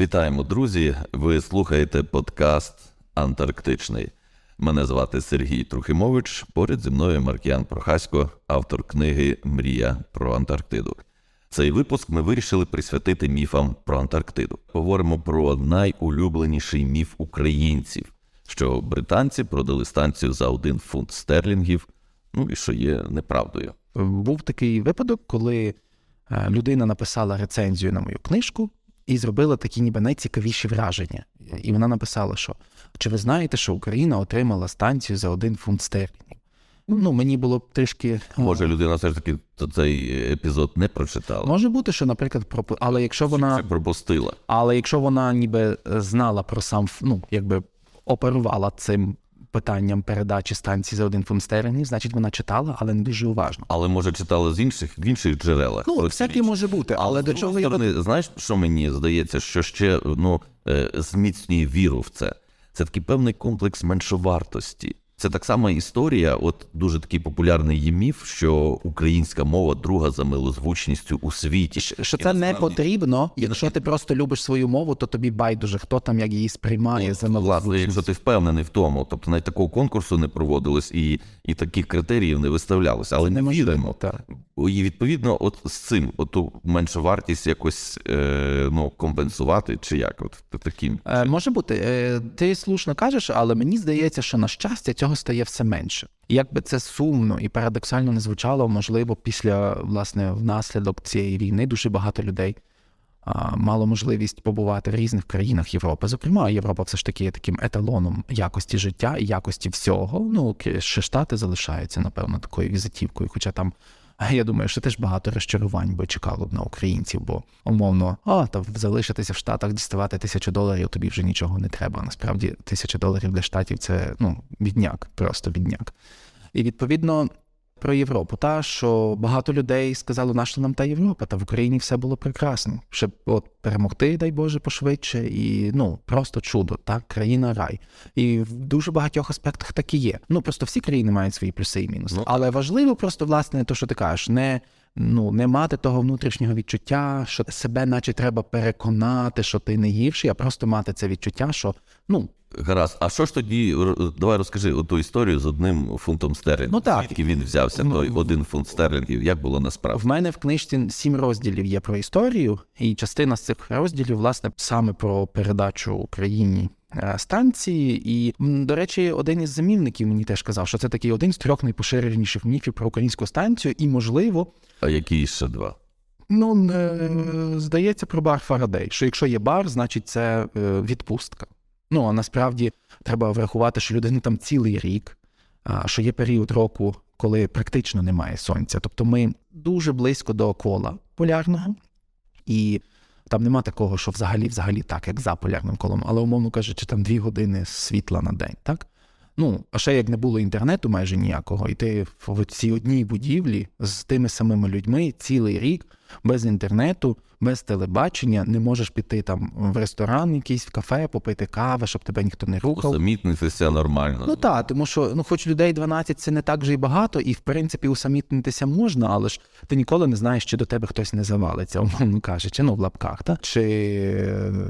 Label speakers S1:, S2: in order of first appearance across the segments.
S1: Вітаємо, друзі! Ви слухаєте подкаст Антарктичний. Мене звати Сергій Трухимович. Поряд зі мною Маркіян Прохасько, автор книги Мрія про Антарктиду. Цей випуск ми вирішили присвятити міфам про Антарктиду. Говоримо про найулюбленіший міф українців, що британці продали станцію за один фунт стерлінгів, ну і що є неправдою.
S2: Був такий випадок, коли е, людина написала рецензію на мою книжку і зробила такі ніби найцікавіші враження. І вона написала, що чи ви знаєте, що Україна отримала станцію за один фунт стерлінгів? Ну, мені було б трішки. е,
S1: Може, людина все ж таки цей епізод не прочитала,
S2: Може бути, що, наприклад, про але якщо вона
S1: Чи пропустила.
S2: Але якщо вона ніби е, знала про сам, ну якби оперувала цим питанням передачі станції за один фунт стерлінгів, значить вона читала, але не дуже уважно.
S1: Але може читала з інших в інших джерелах.
S2: Ну,
S1: всякі
S2: може бути, але
S1: з
S2: до чого я
S1: не знаєш, що мені здається, що ще ну, е, зміцнює віру в це. Це такий певний комплекс меншовартості. Це так само історія. От дуже такий популярний є міф, що українська мова друга за милозвучністю у світі.
S2: що це не потрібно. Якщо ти просто любиш свою мову, то тобі байдуже, хто там як її сприймає за
S1: Власне,
S2: милозвучність.
S1: якщо ти впевнений в тому, тобто навіть такого конкурсу не проводилось і, і таких критеріїв не виставлялося. Але не можемо
S2: Так.
S1: І відповідно, от з цим, оту меншу вартість якось е, ну, компенсувати, чи як? От таким.
S2: Е, може бути, е, ти слушно кажеш, але мені здається, що на щастя цього стає все менше. Як би це сумно і парадоксально не звучало, можливо, після власне внаслідок цієї війни дуже багато людей мало можливість побувати в різних країнах Європи. Зокрема, Європа все ж таки є таким еталоном якості життя і якості всього. Ну ще штати залишаються, напевно, такою візитівкою. Хоча там, я думаю, що теж багато розчарувань би чекало б на українців, бо умовно, а та залишитися в Штатах, діставати тисячу доларів, тобі вже нічого не треба. Насправді, тисяча доларів для штатів це ну відняк, просто відняк. І відповідно про Європу, та що багато людей сказало, нащо нам та Європа, та в Україні все було прекрасно. Щоб от перемогти, дай Боже, пошвидше, і ну просто чудо, так, країна рай. І в дуже багатьох аспектах так і є. Ну просто всі країни мають свої плюси і мінуси.
S1: Ну,
S2: Але важливо просто власне те, що ти кажеш, не. Ну, не мати того внутрішнього відчуття, що себе, наче треба переконати, що ти не гірший, а просто мати це відчуття, що ну
S1: Гаразд, а що ж тоді, давай розкажи ту історію з одним фунтом стерлінгів.
S2: Ну, так.
S1: Звідки він взявся,
S2: Ну,
S1: той один фунт стерлінгів, як було насправді?
S2: В мене в книжці сім розділів є про історію, і частина з цих розділів, власне, саме про передачу Україні е, станції. І, до речі, один із замівників мені теж казав, що це такий один з трьох найпоширеніших міфів про українську станцію, і, можливо,
S1: А які ще два?
S2: ну е, здається про бар Фарадей, що якщо є бар, значить це е, відпустка. Ну а насправді треба врахувати, що людина там цілий рік, а, що є період року, коли практично немає сонця. Тобто ми дуже близько до кола полярного, і там нема такого, що взагалі, взагалі так, як за полярним колом, але умовно кажучи, там дві години світла на день, так? Ну, а ще як не було інтернету майже ніякого, і ти в цій одній будівлі з тими самими людьми цілий рік без інтернету, без телебачення, не можеш піти там в ресторан, якийсь в кафе, попити кави, щоб тебе ніхто не рухав.
S1: Усамітнитися нормально.
S2: Ну так, тому що ну, хоч людей 12 це не так вже й багато, і в принципі усамітнитися можна, але ж ти ніколи не знаєш, чи до тебе хтось не завалиться, умовно кажучи, ну в лапках, та? чи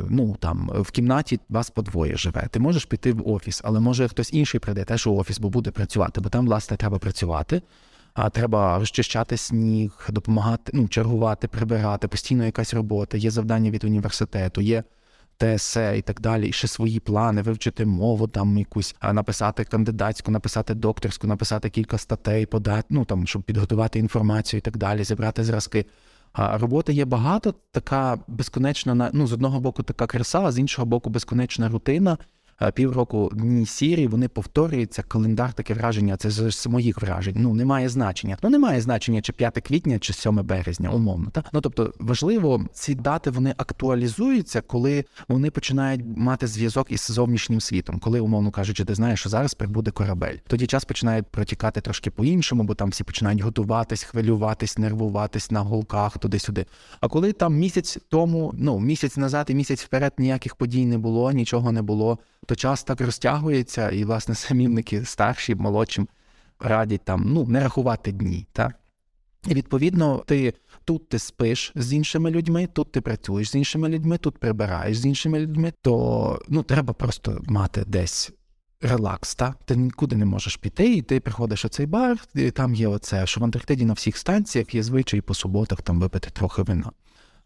S2: ну там в кімнаті вас подвоє живе. Ти можеш піти в офіс, але може хтось інший прийде теж у офіс, бо буде працювати, бо там, власне, треба працювати. А треба розчищати сніг, допомагати, ну, чергувати, прибирати, постійно якась робота, є завдання від університету, є ТСЕ і так далі, і ще свої плани, вивчити мову там якусь, написати кандидатську, написати докторську, написати кілька статей, подати, ну там, щоб підготувати інформацію і так далі, зібрати зразки. А роботи є багато, така безконечна на- ну, з одного боку така краса, а з іншого боку, безконечна рутина. А Півроку дні сірі, вони повторюються, календар таке враження, це з моїх вражень. Ну немає значення. Ну немає значення, чи 5 квітня, чи 7 березня, умовно. Та? Ну тобто важливо, ці дати вони актуалізуються, коли вони починають мати зв'язок із зовнішнім світом. Коли, умовно кажучи, ти знаєш, що зараз прибуде корабель. Тоді час починає протікати трошки по-іншому, бо там всі починають готуватись, хвилюватись, нервуватись на голках туди-сюди. А коли там місяць тому, ну місяць назад і місяць вперед ніяких подій не було, нічого не було, то час так розтягується, і власне самівники старші, молодшим радять там ну не рахувати дні, так? І відповідно, ти тут ти спиш з іншими людьми, тут ти працюєш з іншими людьми, тут прибираєш з іншими людьми. То ну треба просто мати десь релакс. Та ти нікуди не можеш піти, і ти приходиш у цей бар, і там є оце, що в Антарктиді на всіх станціях є звичай по суботах там випити трохи вина.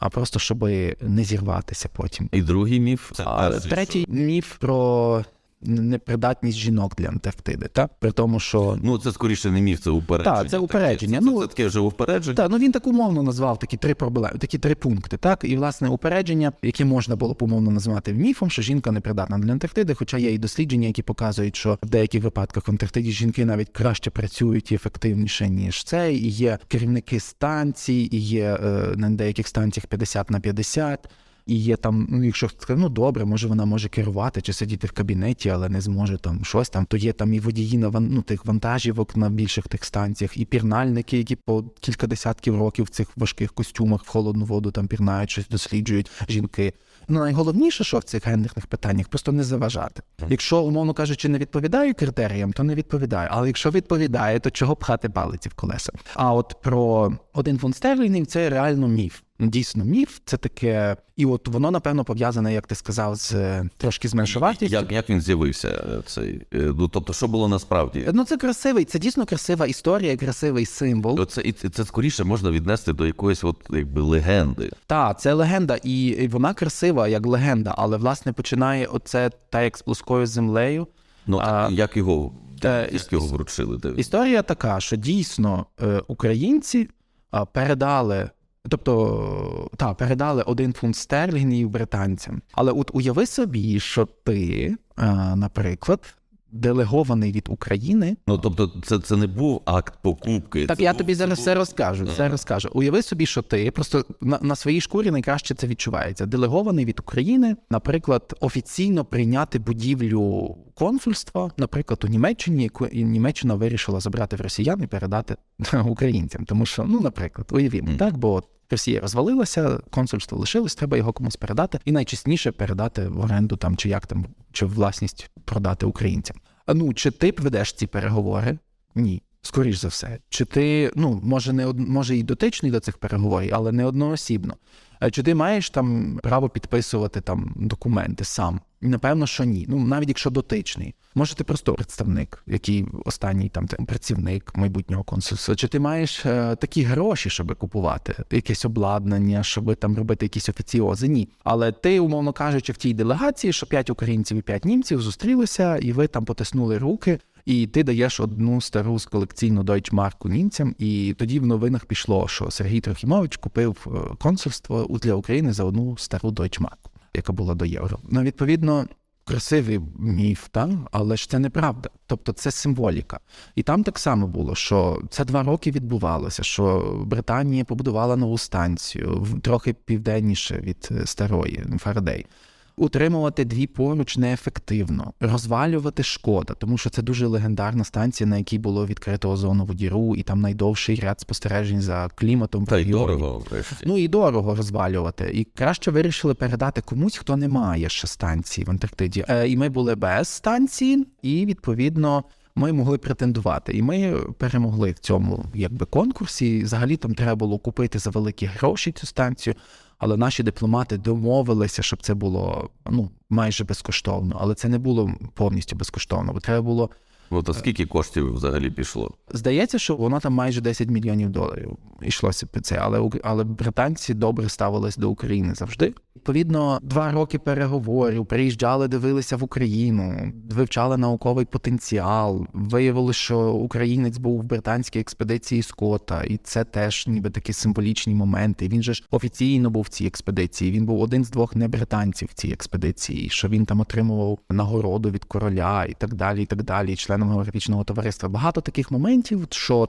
S2: А просто щоб не зірватися потім.
S1: І другий міф це
S2: А третій міф про непридатність жінок для Антарктиди, та при тому, що
S1: Ну, це скоріше не міф, це упередження.
S2: Так, це упередження.
S1: Це, це,
S2: Ну,
S1: це таке вже упередження.
S2: Так, ну він так умовно назвав такі три проблеми, такі три пункти. Так, і власне упередження, яке можна було б умовно назвати міфом, що жінка не придатна для Антарктиди, хоча є і дослідження, які показують, що в деяких випадках в Антарктиді жінки навіть краще працюють і ефективніше, ніж це. І є керівники станцій, і є е, на деяких станціях 50 на 50. І є там, ну якщо сказати, ну добре, може вона може керувати чи сидіти в кабінеті, але не зможе там щось там. То є там і водії на ну, тих вантажівок на більших тих станціях, і пірнальники, які по кілька десятків років в цих важких костюмах в холодну воду там пірнають, щось досліджують жінки. Ну найголовніше, що в цих гендерних питаннях, просто не заважати. Якщо, умовно кажучи, не відповідає критеріям, то не відповідає. Але якщо відповідає, то чого пхати палиці в колеса? А от про один фунт стерлінгів це реально міф. Дійсно, міф це таке, і от воно напевно пов'язане, як ти сказав, з е, трошки з меншовартістю.
S1: Як, як він з'явився е, цей? е, Ну, тобто, що було насправді?
S2: Ну це красивий, це дійсно красива історія, красивий символ.
S1: Оце і це, скоріше можна віднести до якоїсь от якби легенди.
S2: Та це легенда, і вона красива як легенда, але власне починає оце та як з плоскою землею.
S1: Ну
S2: А,
S1: як його
S2: Та,
S1: як його вручили?
S2: Історія така, що дійсно українці передали. Тобто, та, передали один фунт стерлінгів британцям. Але от уяви собі, що ти, е, наприклад, делегований від України.
S1: Ну тобто, це, це не був акт покупки.
S2: Так
S1: це
S2: я
S1: був-
S2: тобі зараз
S1: був-
S2: все розкажу. Все розкажу. Уяви собі, що ти просто на, на своїй шкурі найкраще це відчувається. Делегований від України, наприклад, офіційно прийняти будівлю консульства, наприклад, у Німеччині, яку Німеччина вирішила забрати в росіян і передати українцям. Тому що, ну, наприклад, уявімо,
S1: Мгм.
S2: так, бо от Росія розвалилася, консульство лишилось, треба його комусь передати, і найчастіше передати в оренду там чи як там, чи власність продати українцям. А ну чи ти ведеш ці переговори? Ні. Скоріш за все, чи ти, ну, може, не од... може і дотичний до цих переговорів, але не одноосібно. Чи ти маєш там право підписувати там документи сам? Напевно, що ні. Ну, навіть якщо дотичний. Може, ти просто представник, який останній там працівник майбутнього консульства. Чи ти маєш е, такі гроші, щоб купувати якесь обладнання, щоб там робити якісь офіціози? Ні. Але ти, умовно кажучи, в тій делегації, що п'ять українців і п'ять німців зустрілися, і ви там потиснули руки. І ти даєш одну стару з колекційну Deutschmark німцям, і тоді в новинах пішло, що Сергій Трохімович купив е, консульство для України за одну стару Deutschmark, яка була до євро. Ну, відповідно, красивий міф, так? але ж це неправда. Тобто це символіка. І там так само було, що це два роки відбувалося, що Британія побудувала нову станцію трохи південніше від е, старої Фарадей. Утримувати дві поруч неефективно, розвалювати шкода, тому що це дуже легендарна станція, на якій було відкрито озонову діру, і там найдовший ряд спостережень за кліматом.
S1: Та й дорого.
S2: Ну і дорого розвалювати. І краще вирішили передати комусь, хто не має ще станції в Антарктиді. Е, і ми були без станції, і відповідно. Ми могли претендувати, і ми перемогли в цьому якби конкурсі. Взагалі там треба було купити за великі гроші цю станцію, але наші дипломати домовилися, щоб це було ну майже безкоштовно. Але це не було повністю безкоштовно, бо треба було
S1: От а скільки коштів взагалі пішло?
S2: Здається, що воно там майже 10 мільйонів доларів йшлося під це, але але британці добре ставились до України завжди. Відповідно, два роки переговорів, приїжджали, дивилися в Україну, вивчали науковий потенціал. Виявили, що українець був в британській експедиції Скотта, і це теж ніби такі символічні моменти. Він же ж офіційно був в цій експедиції. Він був один з двох небританців в цій експедиції, що він там отримував нагороду від короля і так далі, і так далі, членом географічного товариства. Багато таких моментів, що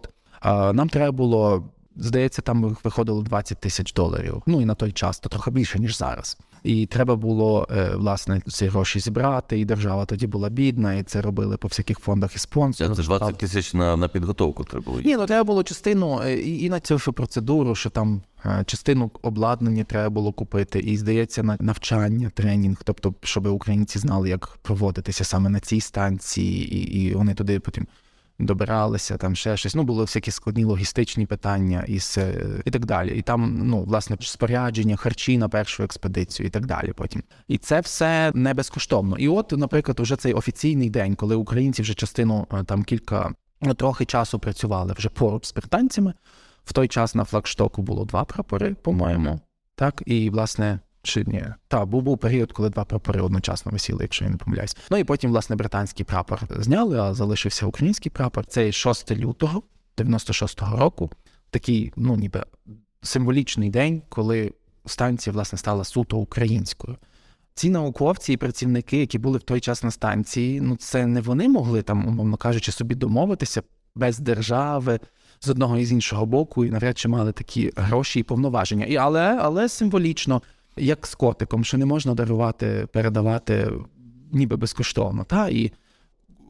S2: нам треба було. Здається, там виходило 20 тисяч доларів. Ну і на той час то трохи більше ніж зараз. І треба було е, власне ці гроші зібрати. І держава тоді була бідна, і це робили по всяких фондах і
S1: Це
S2: спонсорів.
S1: 20 тисяч на, на підготовку треба було.
S2: Ні, ну треба було частину е, і, і на цю процедуру, що там е, частину обладнання треба було купити, і здається, на навчання, тренінг, тобто, щоб українці знали, як проводитися саме на цій станції, і, і вони туди потім добиралися, там ще щось. Ну, були всякі складні логістичні питання із, е, і так далі. І там, ну, власне, спорядження, харчі на першу експедицію і так далі потім. І це все не безкоштовно. І от, наприклад, уже цей офіційний день, коли українці вже частину е, там кілька ну, трохи часу працювали вже поруч з британцями. В той час на флагштоку було два прапори, по-моєму. Так, і власне. Чи ні? Так, був був період, коли два прапори одночасно висіли, якщо я не помиляюсь. Ну і потім, власне, британський прапор зняли, а залишився український прапор. Це 6 лютого 96-го року. Такий, ну ніби символічний день, коли станція власне стала суто українською. Ці науковці і працівники, які були в той час на станції, ну це не вони могли там, умовно кажучи, собі домовитися без держави з одного і з іншого боку, і навряд чи мали такі гроші і повноваження. І але, але символічно, як з котиком, що не можна дарувати, передавати ніби безкоштовно. Та і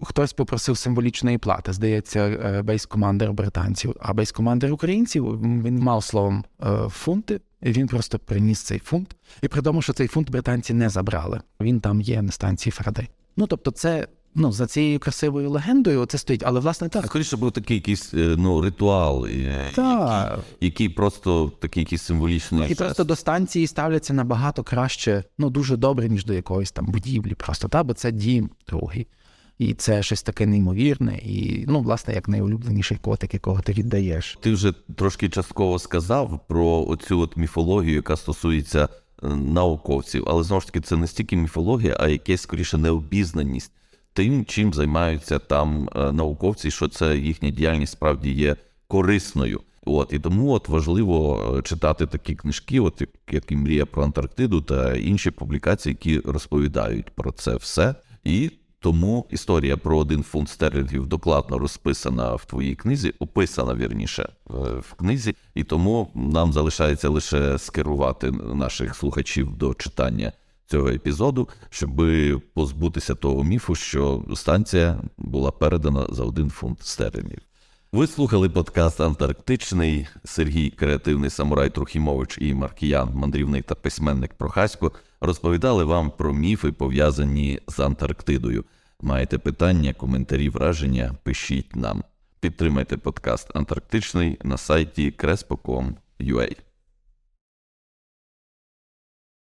S2: хтось попросив символічної плати. Здається, бейс-командир британців, а бейс-командир українців він мав словом е, фунти. Він просто приніс цей фунт. І при тому, що цей фунт британці не забрали. Він там є на станції Фарадей. Ну тобто, це ну за цією красивою легендою це стоїть, але власне так.
S1: Скоріше був такий якийсь е, ну, ритуал, е,
S2: Так.
S1: який, який просто такий якийсь символічний.
S2: І
S1: жест.
S2: просто до станції ставляться набагато краще, ну дуже добре, ніж до якоїсь там будівлі, просто та, бо це дім другий. І це щось таке неймовірне, і ну, власне, як найулюбленіший котик, якого ти віддаєш.
S1: Ти вже трошки частково сказав про оцю от міфологію, яка стосується е, науковців, але знову ж таки це не стільки міфологія, а якась скоріше необізнаність тим, чим займаються там е, науковці, що це їхня діяльність справді є корисною. От і тому от важливо е, читати такі книжки, от як- і мрія про Антарктиду та інші публікації, які розповідають про це все. І тому історія про один фунт стерлінгів докладно розписана в твоїй книзі, описана вірніше е, в книзі, і тому нам залишається лише скерувати наших слухачів до читання цього епізоду, щоб позбутися того міфу, що станція була передана за один фунт стерлінгів. Ви слухали подкаст Антарктичний. Сергій, креативний самурай Трухімович і Маркіян, мандрівник та письменник Прохасько, розповідали вам про міфи, пов'язані з Антарктидою. Маєте питання, коментарі, враження? Пишіть нам. Підтримайте подкаст Антарктичний на сайті crespo.com.ua.